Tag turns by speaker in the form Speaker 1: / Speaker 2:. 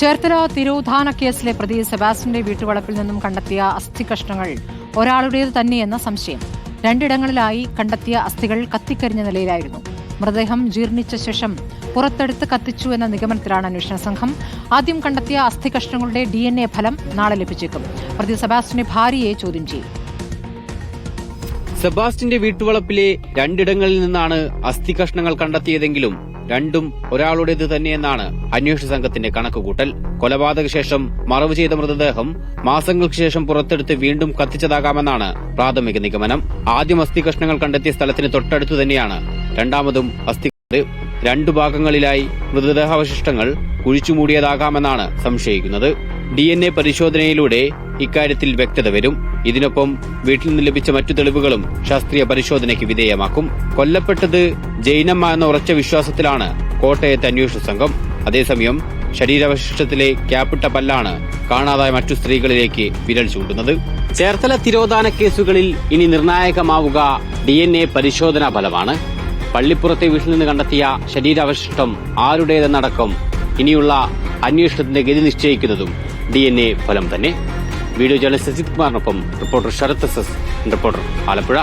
Speaker 1: ചേർത്തല തിരോധാന കേസിലെ പ്രതി സെബാസ്റ്റിന്റെ വീട്ടുവളപ്പിൽ നിന്നും കണ്ടെത്തിയ അസ്ഥികഷ്ണങ്ങൾ ഒരാളുടേത് തന്നെയെന്ന സംശയം. രണ്ടിടങ്ങളിലായി കണ്ടെത്തിയ അസ്ഥികൾ കത്തിക്കരിഞ്ഞ നിലയിലായിരുന്നു. മൃതദേഹം ജീർണിച്ച ശേഷം പുറത്തെടുത്ത് കത്തിച്ചു എന്ന നിഗമനത്തിലാണ് അന്വേഷണ സംഘം. ആദ്യം കണ്ടെത്തിയ അസ്ഥികഷ്ണങ്ങളുടെ ഡി ഫലം നാളെ ലഭിച്ചേക്കും. പ്രതി സെബാസ്റ്റിന്റെ ഭാര്യയെ ചോദ്യം ചെയ്യും.
Speaker 2: സെബാസ്റ്റിന്റെ വീട്ടുവളപ്പിലെ രണ്ടിടങ്ങളിൽ നിന്നാണ് അസ്ഥി കഷ്ണങ്ങൾ കണ്ടെത്തിയതെങ്കിലും രണ്ടും ഒരാളുടേത് തന്നെയെന്നാണ് അന്വേഷണ സംഘത്തിന്റെ കണക്കുകൂട്ടൽ കൊലപാതക ശേഷം മറവ് ചെയ്ത മൃതദേഹം മാസങ്ങൾക്ക് ശേഷം പുറത്തെടുത്ത് വീണ്ടും കത്തിച്ചതാകാമെന്നാണ് പ്രാഥമിക നിഗമനം ആദ്യം അസ്ഥി കഷ്ണങ്ങൾ കണ്ടെത്തിയ സ്ഥലത്തിന് തൊട്ടടുത്തു തന്നെയാണ് രണ്ടാമതും അസ്ഥി. രണ്ടു ഭാഗങ്ങളിലായി മൃതദേഹാവശിഷ്ടങ്ങൾ കുഴിച്ചുമൂടിയതാകാമെന്നാണ് സംശയിക്കുന്നത് ഡി പരിശോധനയിലൂടെ ഇക്കാര്യത്തിൽ വ്യക്തത വരും. ഇതിനൊപ്പം വീട്ടിൽ നിന്ന് ലഭിച്ച മറ്റു തെളിവുകളും ശാസ്ത്രീയ പരിശോധനയ്ക്ക് വിധേയമാക്കും. കൊല്ലപ്പെട്ടത് ജൈനമ്മ എന്ന ഉറച്ച വിശ്വാസത്തിലാണ് കോട്ടയത്തെ അന്വേഷണ സംഘം. അതേസമയം ശരീരാവശിഷ്ടത്തിലെ ക്യാപ്പിട്ട പല്ലാണ് കാണാതായ മറ്റു സ്ത്രീകളിലേക്ക് വിരൽ ചൂണ്ടുന്നത്. ചേർത്തല തിരോധാന കേസുകളിൽ ഇനി നിർണായകമാവുക ഡി എൻ എ പരിശോധനാ ഫലമാണ്. പള്ളിപ്പുറത്തെ വീട്ടിൽ നിന്ന് കണ്ടെത്തിയ ശരീരാവശിഷ്ടം ആരുടേതെന്നടക്കം ഇനിയുള്ള അന്വേഷണത്തിന്റെ ഗതി നിശ്ചയിക്കുന്നതും ഡി എൻ എ ഫലം തന്നെ. Video journalist Ajith കുമാറിനൊപ്പം reporter Sarath S S reporter Alappuzha.